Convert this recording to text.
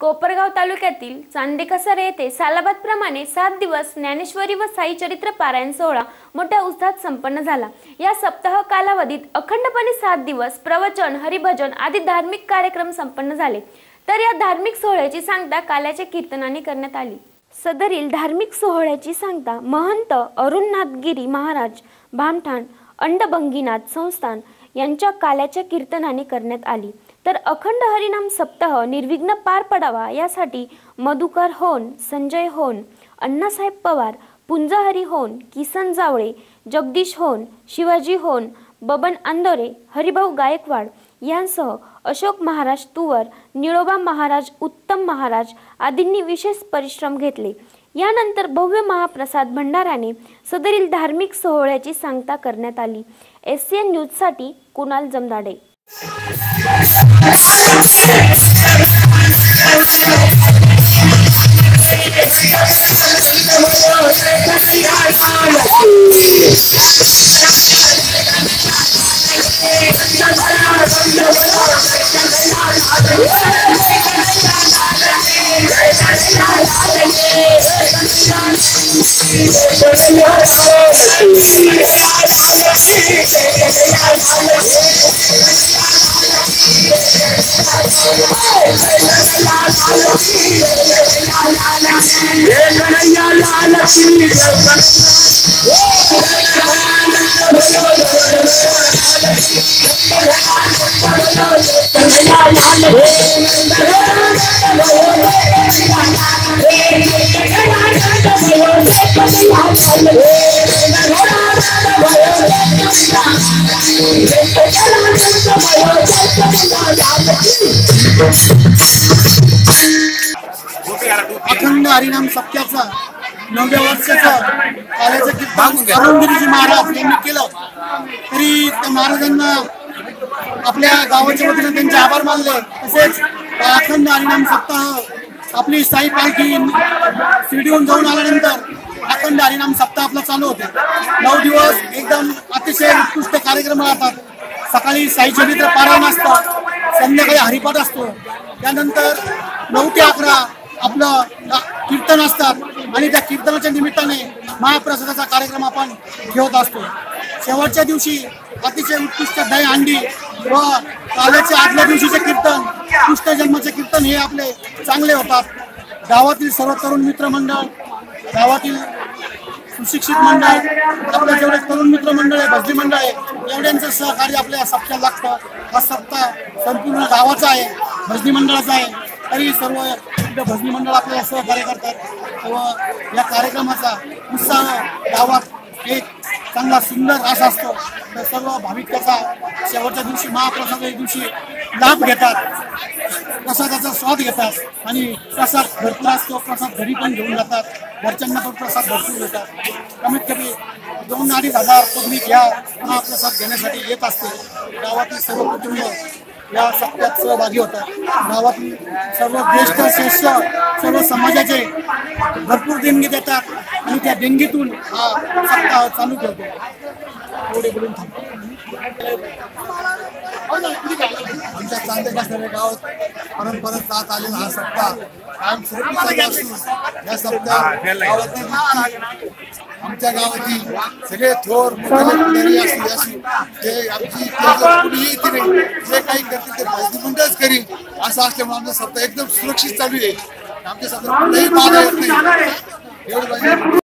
कोपरगाव तालुक्यातील चांदेकसर येथे सालाबादप्रमाणे सात दिवस ज्ञानेश्वरी व साई चरित्र पारायण सोहळा मोठ्या उत्साहात संपन्न झाला. या सप्ताह कालावधीत अखंडपणे सात दिवस प्रवचन हरिभजन आदी धार्मिक कार्यक्रम संपन्न झाले. तर या धार्मिक सोहळ्याची सांगता काल्याच्या कीर्तनाने करण्यात आली. सदरील धार्मिक सोहळ्याची सांगता महंत अरुणनाथगिरी महाराज भामठाण अंडभंगीनाथ संस्थान यांच्या काल्याच्या कीर्तनाने करण्यात आली. तर अखंड हरिनाम सप्ताह निर्विघ्न पार पडावा यासाठी मधुकर होन संजय होन अण्णासाहेब पवार पुंजहरी होन किसन जावळे जगदीश होन शिवाजी होन बबन आंदोरे हरिभाऊ गायकवाड यांसह अशोक महाराज तुवर निळोबा महाराज उत्तम महाराज आदींनी विशेष परिश्रम घेतले. यानंतर भव्य महाप्रसाद भंडाराने सदरील धार्मिक सोहळ्याची सांगता करण्यात आली. एस सी एन न्यूजसाठी कुणाल जमदाडे. I'm yeah. अखंड हरिनाम सत्याचा नवव्या वर्षाचा काल्याचं अरुणगिरीजी महाराज यांनी केलं तरी त्या महाराजांना आपल्या गावाच्या वतीनं त्यांचे आभार मानले. तसेच अखंड हरिनाम सप्ताह आपली साई पालखी शिर्डीहून जाऊन आल्यानंतर अखंड हरिनाम सप्ताह आपला चालू होते. नऊ दिवस एकदम अतिशय उत्कृष्ट कार्यक्रम राहतात सकाळी साई चरित्र पारायण असतं संध्याकाळी हरिपाठ असतो. त्यानंतर नऊ ते अकरा आपलं कीर्तन असतात आणि त्या कीर्तनाच्या निमित्ताने महाप्रसादाचा कार्यक्रम आपण ठेवत असतो. शेवटच्या दिवशी अतिशय उत्कृष्ट दही अंडी व काल्याच्या आदल्या दिवशीचे कीर्तन कृष्ण जन्माचे कीर्तन हे आपले चांगले होतात. गावातील सर्व तरुण मित्रमंडळ गावातील सुशिक्षित मंडळ आपल्या जेवढे तरुण मित्र मंडळ आहे भजनी मंडळ आहे एवढ्यांचं सहकार्य आपल्या सप्त्या लागतं. हा सप्ताह संपूर्ण गावाचा आहे भजनी मंडळाचा आहे. तरी सर्व भजनी मंडळ आपल्याला सहकार्य करतात. व या कार्यक्रमाचा उत्साह गावात एक चांगला सुंदर असा असतो. तर सर्व भाविक त्याचा शेवटच्या दिवशी महाप्रसादाच्या दिवशी लाभ घेतात. प्रसादाचा स्वाद घेतात. आणि प्रसाद भरपूर असतो. प्रसाद घरी पण घेऊन जातात. घरच्यांना पण प्रसाद भरपूर देतात. कमीत कमी दोन अडीच हजार पब्लिक या महाप्रसाद घेण्यासाठी येत असते गावातील सर्व कुटुंब या सप्त्यात सहभागी होतात. गावातील सर्व ज्येष्ठ शिष्य सर्व समाजाचे भरपूर देणगी देतात. आणि त्या देणगीतून हा सप्ताह चालू ठेवतो. एवढे बोलून थांबतो. आमच्या चांदेकासरे गावात परंपरा जात आलेला हा सप्ताह. कायम असतो या सप्ताहात आमच्या गावातील सगळे थोर मोठे असू असू ते आमची ते कुणीही येते नाही. जे काही करते ते भाजनी मंडळच करी असं असल्यामुळे आमचा सप्ताह एकदम सुरक्षित चालू आहे. आमच्या सप्ताह कुठेही बाधा येत नाही. एवढं